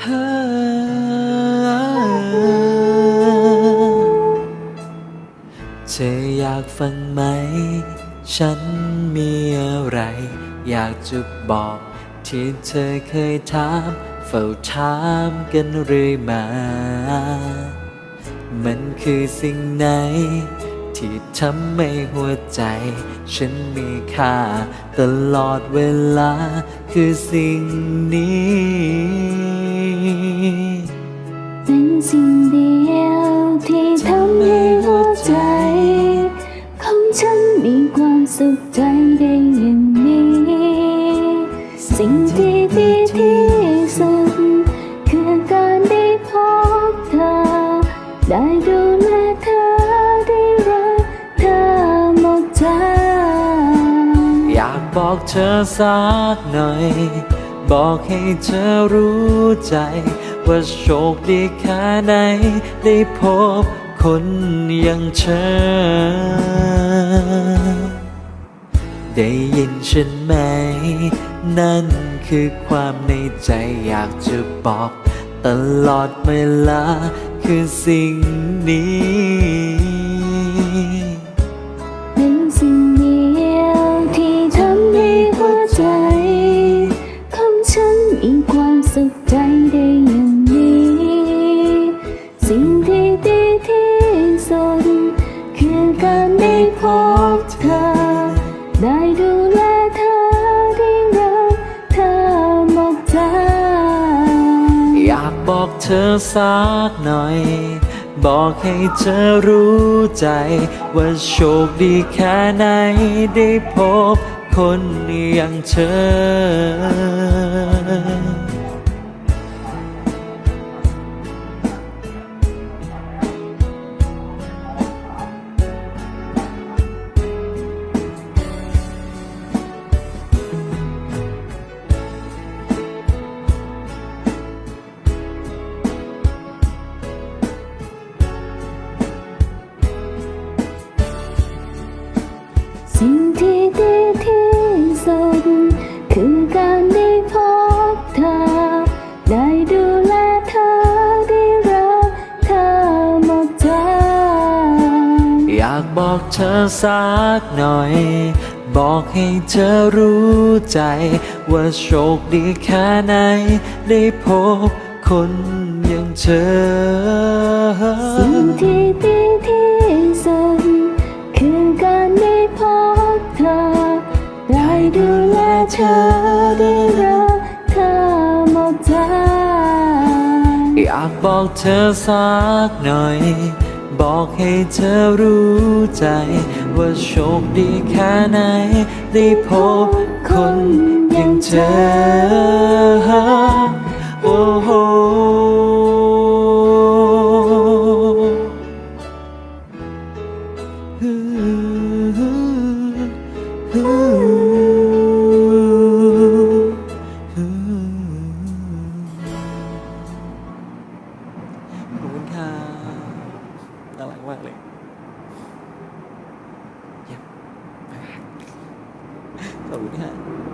เธออยากฟังไหม ฉันมีอะไร อยากจะบอก ที่เธอเคยถามเฝ้าถามกันเรื่อยมา มันคือสิ่งไหน ที่ทำให้หัวใจ ฉันมีค่า ตลอดเวลาคือสิ่งนี้ ฉันมีความสุขใจได้อย่างนี้ สิ่งที่ดีที่สุด คือการได้พบเธอ ได้ดูแลเธอได้รักเธอหมดใจ อยากบอกเธอสักหน่อย บอกให้เธอรู้ใจ ว่าโชคดีแค่ไหนได้พบคนอย่างเธอ ได้ยินฉันไหม นั่นคือความในใจอยากจะบอก ตลอดเวลาคือสิ่งนี้ เป็นสิ่งเดียวที่ทำให้หัวใจ ของฉันมีความสุขใจได้อย่างนี้ สิ่งที่ดีที่สุด คือการได้พบเธอ บอกเธอสักหน่อย บอกให้เธอรู้ใจ ว่าโชคดีแค่ไหนได้พบคนอย่างเธอ คือการได้พบเธอ ได้ดูแลเธอได้รักเธอหมดใจ อยากบอกเธอสักหน่อย บอกให้เธอรู้ใจ ว่าโชคดีแค่ไหน ได้พบคนอย่างเธอ สิ่งที่ เธอได้รักเธอหมดใจ อยากบอกเธอสักหน่อย บอกให้เธอรู้ใจ ว่าโชคดีแค่ไหน ได้พบคนอย่างเธอ น่ารักมากเลยเยี่ยมขอบคุณค่ะ